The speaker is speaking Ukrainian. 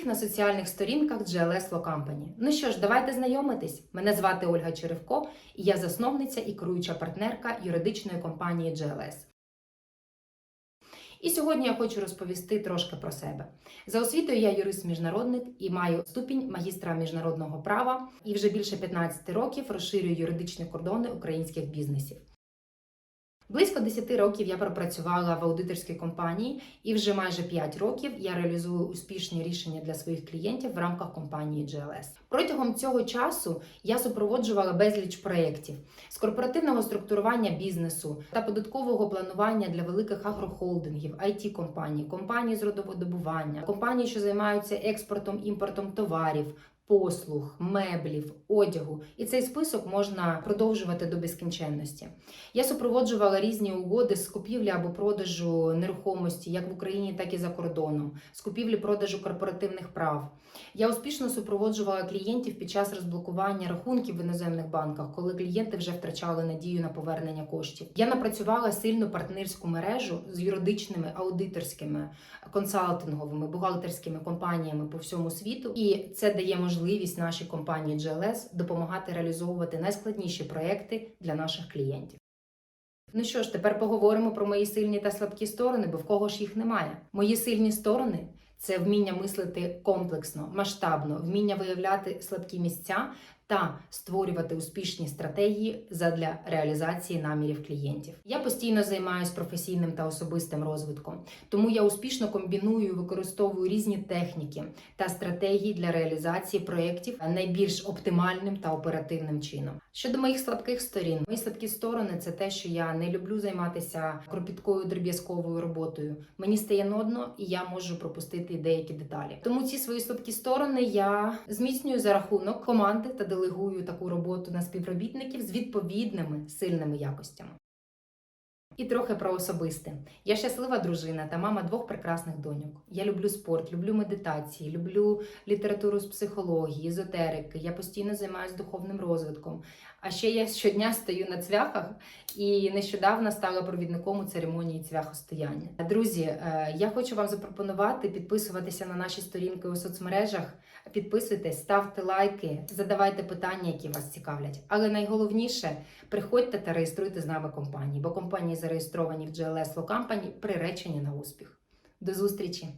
всіх на соціальних сторінках GLS Law Company. Ну що ж, давайте знайомитись. Мене звати Ольга Черевко, і я засновниця і керуюча партнерка юридичної компанії GLS. І сьогодні я хочу розповісти трошки про себе. За освітою я юрист-міжнародник і маю ступінь магістра міжнародного права і вже більше 15 років розширюю юридичні кордони українських бізнесів. Близько 10 років я пропрацювала в аудиторській компанії, і вже майже 5 років я реалізую успішні рішення для своїх клієнтів в рамках компанії GLS. Протягом цього часу я супроводжувала безліч проєктів з корпоративного структурування бізнесу та податкового планування для великих агрохолдингів, it компаній компаній з родоводобування, компаній, що займаються експортом імпортом товарів. Послуг, меблів, одягу, і цей список можна продовжувати до безкінченності. Я супроводжувала різні угоди з купівлі або продажу нерухомості, як в Україні, так і за кордоном, з купівлі продажу корпоративних прав. Я успішно супроводжувала клієнтів під час розблокування рахунків в іноземних банках, коли клієнти вже втрачали надію на повернення коштів. Я напрацювала сильну партнерську мережу з юридичними, аудиторськими, консалтинговими, бухгалтерськими компаніями по всьому світу, і це дає можливість нашій компанії GLS допомагати реалізовувати найскладніші проекти для наших клієнтів. Ну що ж, тепер поговоримо про мої сильні та слабкі сторони, бо в кого ж їх немає. Мої сильні сторони це вміння мислити комплексно, масштабно, вміння виявляти слабкі місця та створювати успішні стратегії задля реалізації намірів клієнтів. Я постійно займаюся професійним та особистим розвитком, тому я успішно комбіную і використовую різні техніки та стратегії для реалізації проєктів найбільш оптимальним та оперативним чином. Щодо моїх слабких сторін, мої слабкі сторони це те, що я не люблю займатися кропіткою дроб'язковою роботою. Мені стає нудно, і я можу пропустити деякі деталі. Тому ці свої слабкі сторони я зміцнюю за рахунок команди та делегую таку роботу на співробітників з відповідними сильними якостями. І трохи про особисте. Я щаслива дружина та мама двох прекрасних доньок. Я люблю спорт, люблю медитації, люблю літературу з психології, езотерики. Я постійно займаюся духовним розвитком. А ще я щодня стою на цвяхах і нещодавно стала провідником у церемонії цвяхостояння. Друзі, е, я хочу вам запропонувати підписуватися на наші сторінки у соцмережах. Підписуйтесь, ставте лайки, задавайте питання, які вас цікавлять. Але найголовніше приходьте та реєструйте з нами компанії, бо компанії зареєстровані в GLS Law Company приречені на успіх. До зустрічі!